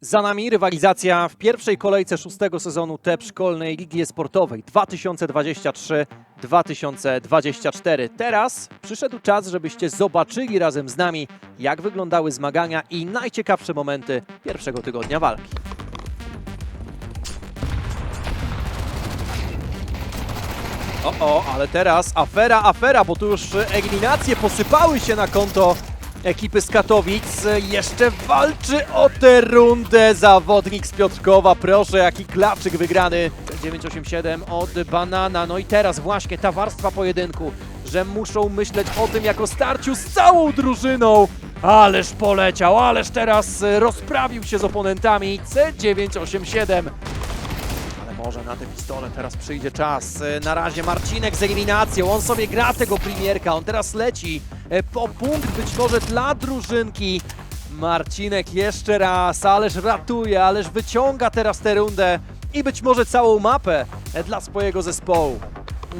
Za nami rywalizacja w pierwszej kolejce szóstego sezonu TEP Szkolnej Ligi Sportowej 2023-2024. Teraz przyszedł czas, żebyście zobaczyli razem z nami, jak wyglądały zmagania i najciekawsze momenty pierwszego tygodnia walki. O, o, ale teraz afera, afera, bo tu już eliminacje posypały się na konto ekipy z Katowic. Jeszcze walczy o tę rundę zawodnik z Piotrkowa. Proszę, jaki klaczyk wygrany. 987 od Banana. No i teraz właśnie ta warstwa pojedynku, że muszą myśleć o tym jako starciu z całą drużyną. Ależ poleciał, ależ teraz e, rozprawił się z oponentami. C987 ale może na te pistole teraz przyjdzie czas. E, Na razie Marcinek z eliminacją. On sobie gra tego premierka. On teraz leci e, po punkt być może dla drużynki. Marcinek jeszcze raz, ależ ratuje, ależ wyciąga teraz tę rundę i być może całą mapę e, dla swojego zespołu.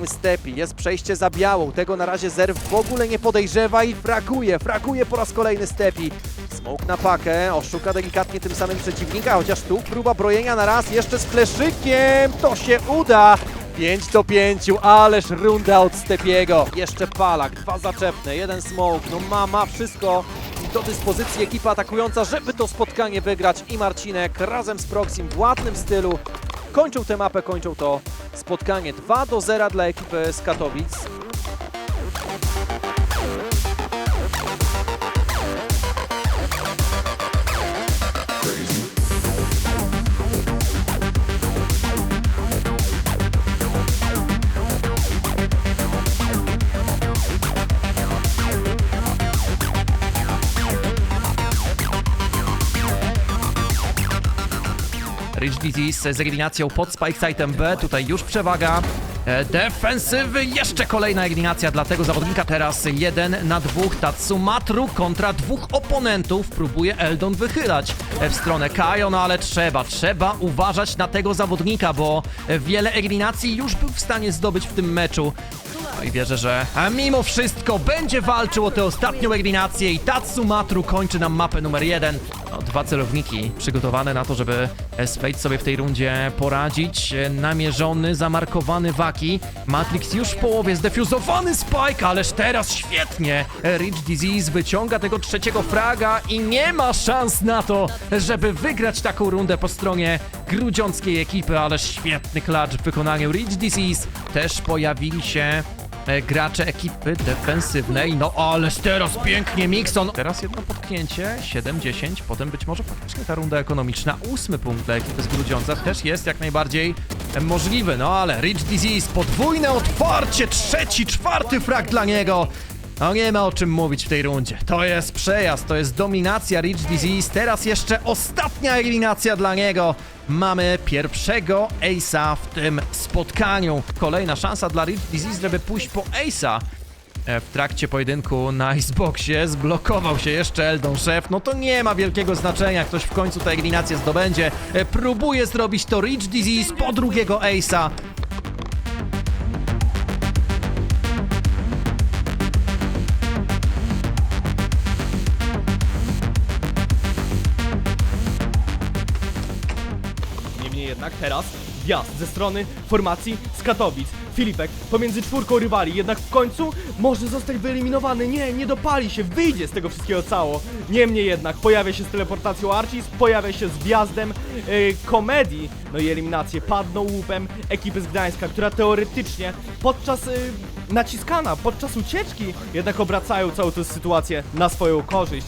Stepi, jest przejście za białą, tego na razie Zerw w ogóle nie podejrzewa i fraguje, fraguje po raz kolejny Stepi. Smoke na pakę, oszuka delikatnie tym samym przeciwnika, chociaż tu próba brojenia na raz, jeszcze z fleszykiem, to się uda! 5 do 5, ależ runda od Stepiego. Jeszcze palak, dwa zaczepne, jeden smoke, no ma, ma wszystko do dyspozycji ekipa atakująca, żeby to spotkanie wygrać i Marcinek razem z Proxim w ładnym stylu kończą tę mapę, kończą to spotkanie 2 do 0 dla ekipy z Katowic. Rich Disease z eliminacją pod Spike Sitem B, tutaj już przewaga. E, Defensywy, jeszcze kolejna eliminacja dla tego zawodnika. Teraz jeden na dwóch. Tatsumatru kontra dwóch oponentów. Próbuje Eldon wychylać e, w stronę Kajo, no ale trzeba, trzeba uważać na tego zawodnika, bo e, wiele eliminacji już był w stanie zdobyć w tym meczu. No i wierzę, że mimo wszystko będzie walczył o tę ostatnią eliminację i Tatsumatru kończy nam mapę numer jeden. Dwa celowniki przygotowane na to, żeby Spade sobie w tej rundzie poradzić. Namierzony, zamarkowany Waki. Matrix już w połowie, zdefuzowany Spike, ależ teraz świetnie. Rich Disease wyciąga tego trzeciego fraga i nie ma szans na to, żeby wygrać taką rundę po stronie grudziąckiej ekipy, ależ świetny klacz w wykonaniu Rich Disease. Też pojawili się gracze ekipy defensywnej. No ależ teraz pięknie Mixon. Teraz jedno potknięcie, 7-10, potem być może faktycznie ta runda ekonomiczna. Ósmy punkt dla ekipy z Grudziądza też jest jak najbardziej możliwy. No ale Rich Disease, podwójne otwarcie, trzeci, czwarty frag dla niego. No nie ma o czym mówić w tej rundzie. To jest przejazd, to jest dominacja Rich Disease. Teraz jeszcze ostatnia eliminacja dla niego. Mamy pierwszego Ace'a w tym spotkaniu. Kolejna szansa dla Rich Disease, żeby pójść po Ace'a. E, W trakcie pojedynku na Iceboxie zblokował się jeszcze Eldon Szef. No to nie ma wielkiego znaczenia, ktoś w końcu tę eliminację zdobędzie. E, Próbuje zrobić to Rich Disease po drugiego Ace'a. Teraz wjazd ze strony formacji z Katowic. Filipek pomiędzy czwórką rywali, jednak w końcu może zostać wyeliminowany. Nie, nie dopali się, wyjdzie z tego wszystkiego cało. Niemniej jednak pojawia się z teleportacją Archis, pojawia się z wjazdem yy, komedii. No i eliminacje padną łupem ekipy z Gdańska, która teoretycznie podczas yy, naciskana, podczas ucieczki jednak obracają całą tę sytuację na swoją korzyść.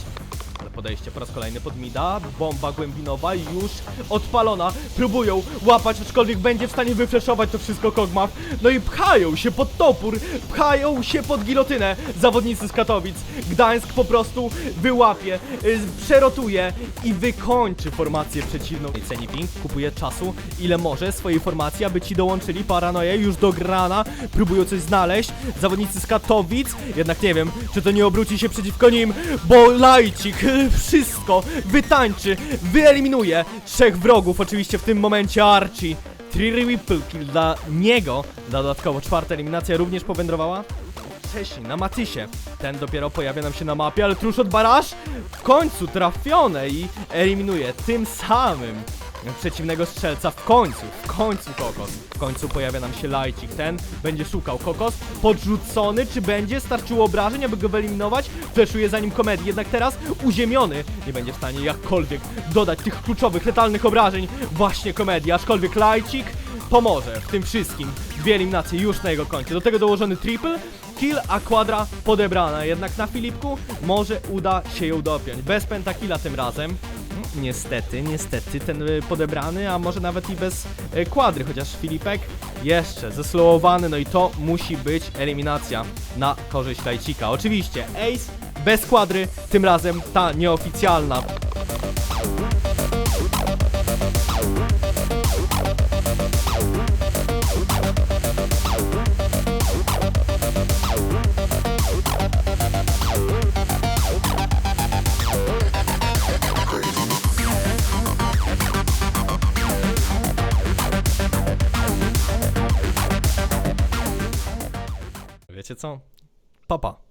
Podejście. Po raz kolejny pod mida, bomba głębinowa już odpalona, próbują łapać, aczkolwiek będzie w stanie wyfleszować to wszystko Kogmach, no i pchają się pod topór, pchają się pod gilotynę. Zawodnicy z Katowic, Gdańsk po prostu wyłapie, y, przerotuje i wykończy formację przeciwną. Ceni Pink kupuje czasu, ile może. Swojej formacji, aby ci dołączyli, paranoja już dograna, próbują coś znaleźć, zawodnicy z Katowic, jednak nie wiem, czy to nie obróci się przeciwko nim, bo Lajcik wszystko wytańczy, wyeliminuje trzech wrogów, oczywiście w tym momencie Archie. Three Ripple Kill dla niego, dodatkowo czwarta eliminacja również powędrowała. wcześniej na Matysie. Ten dopiero pojawia nam się na mapie, ale Trusz od Baraż w końcu trafione i eliminuje tym samym przeciwnego strzelca w końcu, w końcu kokos. W końcu pojawia nam się lajcik. Ten będzie szukał kokos. Podrzucony, czy będzie? Starczyło obrażeń, aby go wyeliminować. Fleszuje za nim komedii, jednak teraz uziemiony. Nie będzie w stanie jakkolwiek dodać tych kluczowych, letalnych obrażeń. Właśnie komedii, aczkolwiek lajcik pomoże w tym wszystkim. Dwie eliminacje już na jego koncie. Do tego dołożony triple, kill, a quadra podebrana. Jednak na Filipku może uda się ją dopiąć. Bez pentakilla tym razem. Niestety, niestety ten y, podebrany, a może nawet i bez y, kwadry, chociaż Filipek jeszcze zeslowowany, no i to musi być eliminacja na korzyść Lajcika. Oczywiście Ace bez kwadry, tym razem ta nieoficjalna. Wiecie co? Papa.